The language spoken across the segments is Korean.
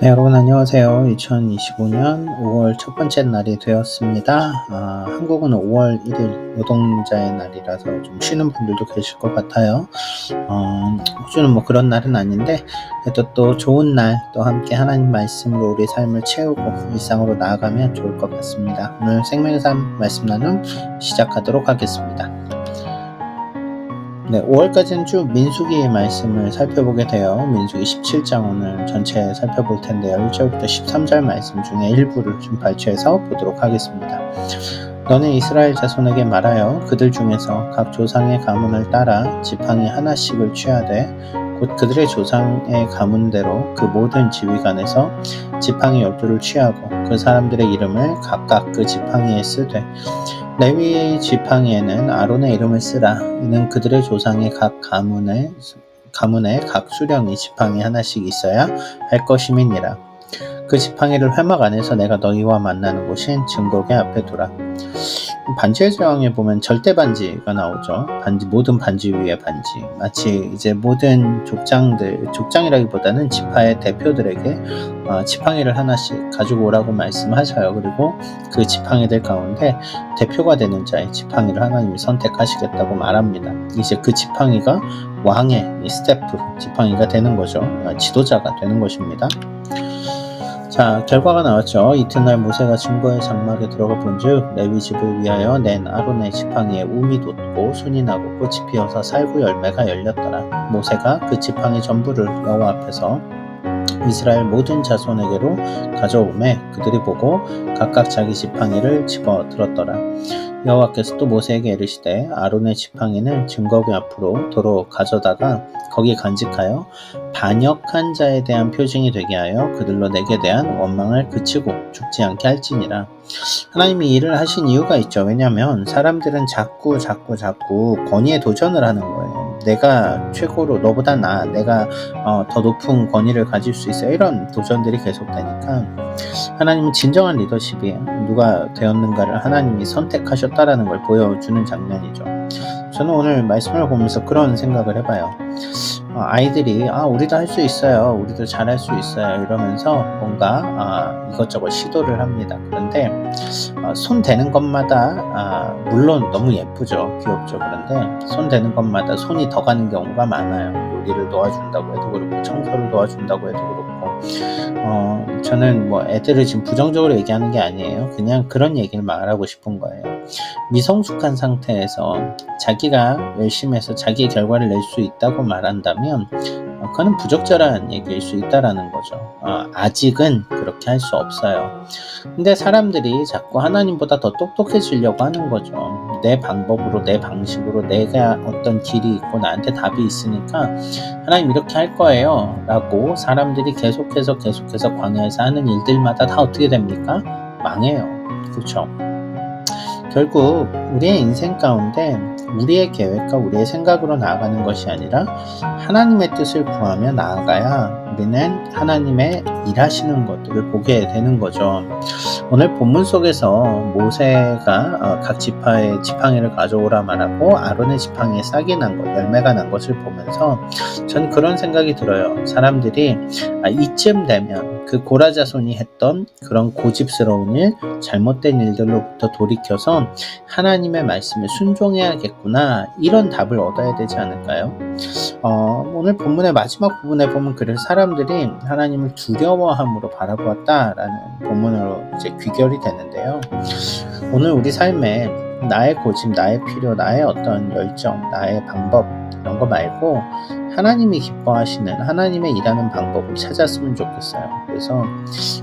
네, 여러분 안녕하세요. 2025년 5월 첫 번째 날이 되었습니다. 아, 한국은 5월 1일 노동자의 날이라서 좀 쉬는 분들도 계실 것 같아요. 어, 호주는 뭐 그런 날은 아닌데 그래도 또 좋은 날 또 함께 하나님 말씀으로 우리 삶을 채우고 일상으로 나아가면 좋을 것 같습니다. 오늘 생명의 삶 말씀 나눔 시작하도록 하겠습니다. 네, 5월까지는 쭉 민수기의 말씀을 살펴보게 돼요. 민수기 17장 오늘 전체 살펴볼 텐데요. 1절부터 13절 말씀 중에 일부를 좀 발췌해서 보도록 하겠습니다. 너는 이스라엘 자손에게 말하여 그들 중에서 각 조상의 가문을 따라 지팡이 하나씩을 취하되 곧 그들의 조상의 가문대로 그 모든 지휘관에서 지팡이 열두를 취하고 그 사람들의 이름을 각각 그 지팡이에 쓰되 레위의 지팡이에는 아론의 이름을 쓰라. 이는 그들의 조상의 각 가문에 가문에 각 수령이 지팡이 하나씩 있어야 할 것임이니라. 그 지팡이를 회막 안에서 내가 너희와 만나는 곳인 증거계 앞에 두라. 반지의 제왕에 보면 절대 반지가 나오죠. 반지 모든 반지 위에 반지. 마치 이제 모든 족장들 족장이라기보다는 지파의 대표들에게 어, 지팡이를 하나씩 가지고 오라고 말씀하셔요. 그리고 그 지팡이들 가운데 대표가 되는 자의 지팡이를 하나님이 선택하시겠다고 말합니다. 이제 그 지팡이가 왕의 스태프 지팡이가 되는 거죠. 어, 지도자가 되는 것입니다. 자, 결과가 나왔죠. 이튿날 모세가 증거의 장막에 들어가 본즉 레위 집을 위하여 낸 아론의 지팡이에 움이 돋고 순이 나고 꽃이 피어서 살구 열매가 열렸더라. 모세가 그 지팡이 전부를 여호와 앞에서 이스라엘 모든 자손에게로 가져오매 그들이 보고 각각 자기 지팡이를 집어 들었더라. 여호와께서 또 모세에게 이르시되 아론의 지팡이는 증거궤 앞으로 도로 가져다가 거기 간직하여 반역한 자에 대한 표징이 되게 하여 그들로 내게 대한 원망을 그치고 죽지 않게 할지니라. 하나님이 일을 하신 이유가 있죠. 왜냐하면 사람들은 자꾸 자꾸 자꾸 권위에 도전을 하는 거예요. 내가 최고로 너보다 나, 내가 어, 더 높은 권위를 가질 수 있어 이런 도전들이 계속되니까 하나님은 진정한 리더십이에요. 누가 되었는가를 하나님이 선택하셨다라는 걸 보여주는 장면이죠. 저는 오늘 말씀을 보면서 그런 생각을 해봐요. 어, 아이들이 아 우리도 할 수 있어요, 우리도 잘할 수 있어요 이러면서 뭔가 아, 이것저것 시도를 합니다. 그런데 어, 손 대는 것마다 아, 물론 너무 예쁘죠, 귀엽죠. 그런데 손 대는 것마다 손이 더 가는 경우가 많아요. 요리를 도와준다고 해도 그렇고 청소를 도와준다고 해도 그렇고 어, 저는 뭐 애들을 지금 부정적으로 얘기하는 게 아니에요. 그냥 그런 얘기를 말하고 싶은 거예요. 미성숙한 상태에서 자기가 열심히 해서 자기의 결과를 낼 수 있다고 말한다면 어, 그거는 부적절한 얘기일 수 있다라는 거죠. 어, 아직은 그렇게 할 수 없어요. 근데 사람들이 자꾸 하나님보다 더 똑똑해지려고 하는 거죠. 내 방법으로, 내 방식으로 내가 어떤 길이 있고 나한테 답이 있으니까 하나님 이렇게 할 거예요. 라고 사람들이 계속해서 계속해서 광야에서 하는 일들마다 다 어떻게 됩니까? 망해요. 그렇죠? 결국 우리의 인생 가운데 우리의 계획과 우리의 생각으로 나아가는 것이 아니라 하나님의 뜻을 구하며 나아가야 우리는 하나님의 일하시는 것들을 보게 되는 거죠. 오늘 본문 속에서 모세가 어, 각 지파의 지팡이를 가져오라 말하고 아론의 지팡이에 싹이 난 것, 열매가 난 것을 보면서 전 그런 생각이 들어요. 사람들이 아, 이쯤 되면 그 고라자손이 했던 그런 고집스러운 일, 잘못된 일들로부터 돌이켜서 하나님의 말씀에 순종해야겠구나 이런 답을 얻어야 되지 않을까요? 어, 오늘 본문의 마지막 부분에 보면 그래서 사람들이 하나님을 두려워함으로 바라보았다라는 본문으로 이제 귀결이 되는데요. 오늘 우리 삶에 나의 고집, 나의 필요, 나의 어떤 열정, 나의 방법 이런 거 말고 하나님이 기뻐하시는 하나님의 일하는 방법을 찾았으면 좋겠어요. 그래서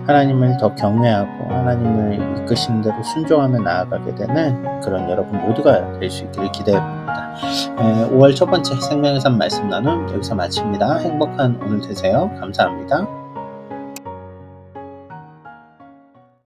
하나님을 더 경외하고 하나님을 이끄시는 대로 순종하며 나아가게 되는 그런 여러분 모두가 될 수 있기를 기대해 봅니다. 5월 첫 번째 생명의 삶 말씀 나눔 여기서 마칩니다. 행복한 오늘 되세요. 감사합니다.